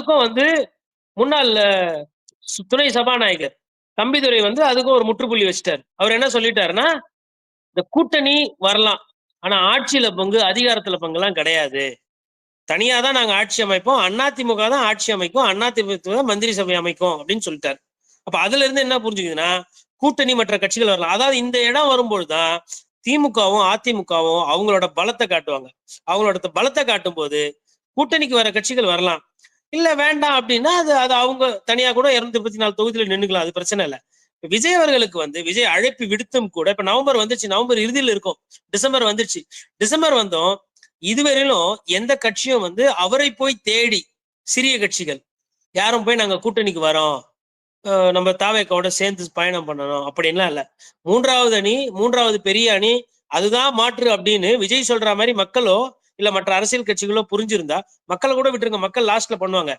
அதுக்கும் வந்து முன்னாள் துணை சபாநாயகர் தம்பிதுரை வந்து அதுக்கும் ஒரு முற்றுப்புள்ளி வச்சிட்டார். அவர் என்ன சொல்லிட்டாருன்னா இந்த கூட்டணி வரலாம். ஆனா ஆட்சியில பங்கு அதிகாரத்துல பங்குலாம் கிடையாது. தனியா தான் நாங்க ஆட்சி அமைப்போம். அதிமுக தான் ஆட்சி அமைக்கும். அதிமுக தான் மந்திரி சபை அமைக்கும். அப்படின்னு சொல்லிட்டாரு. அப்ப அதுல இருந்து என்ன புரிஞ்சுக்குதுன்னா கூட்டணி மற்ற கட்சிகள் வரலாம். அதாவது இந்த இடம் வரும்பொழுதுதான் திமுகவும் அதிமுகவும் அவங்களோட பலத்தை காட்டுவாங்க. அவங்களோட பலத்தை காட்டும் போது கூட்டணிக்கு வர கட்சிகள் வரலாம். இல்ல வேண்டாம் அப்படின்னா அது அது அவங்க தனியா கூட இருநூத்தி முப்பத்தி நாலு தொகுதியில நின்றுக்கலாம் அது பிரச்சனை இல்ல. விஜய் அவர்களுக்கு வந்து விஜய் அழைப்பு விடுத்தும் கூட இப்ப நவம்பர் வந்துச்சு நவம்பர் இறுதியில் இருக்கும். டிசம்பர் வந்துருச்சு டிசம்பர் வந்தோம் இதுவரையிலும் எந்த கட்சியும் வந்து அவரை போய் தேடி சிறிய கட்சிகள் யாரும் போய் நாங்க கூட்டணிக்கு வரோம் நம்ம தாவேக்காவோட சேர்ந்து பயணம் பண்ணணும் அப்படின்லாம் இல்ல. மூன்றாவது அணி மூன்றாவது பெரிய அணி அதுதான் மாற்று அப்படின்னு விஜய் சொல்ற மாதிரி மக்களோ இல்ல மற்ற அரசியல் கட்சிகளோ புரிஞ்சிருந்தா மக்களை கூட விட்டுருங்க. மக்கள் லாஸ்ட்ல பண்ணுவாங்க.